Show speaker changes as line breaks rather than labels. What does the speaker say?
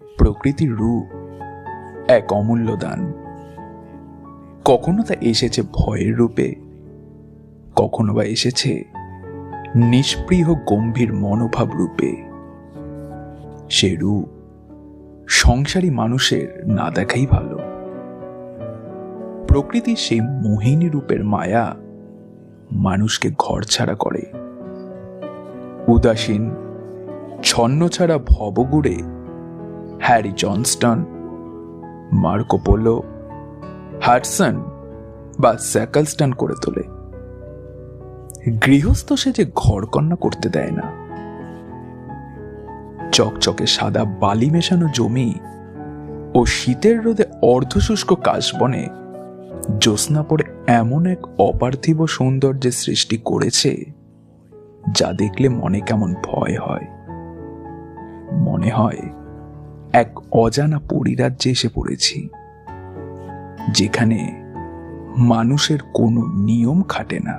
প্রকৃতির রূপ এক অমূল্য দান। কখনো তা এসেছে ভয়ের রূপে, কখনো বা এসেছে নিষ্পৃহ গম্ভীর মনোভাব রূপে। সে রূপ সংসারী মানুষের না দেখাই ভালো। প্রকৃতির সেই মোহিনী রূপের মায়া মানুষকে ঘর ছাড়া করে। উদাসীন ছন্ন ছাড়া ভবগুড়ে Harry Johnston Marco Polo Hudson বা স্যাকালস্টান করে তোলে। গৃহস্থ সে যে ঘরকন্যা করতে দেয় না। চকচকে সাদা বালি মেশানো জমি ও শীতের রোদে অর্ধশুষ্ক কাশবনে জ্যোৎস্না পড়ে এমন এক অপার্থিব সৌন্দর্যের সৃষ্টি করেছে যা দেখলে মনে কেমন ভয় হয়। মনে হয় এক অজানা পরিরাজ্যে এসে পড়েছি যেখানে মানুষের কোনো নিয়ম খাটে না।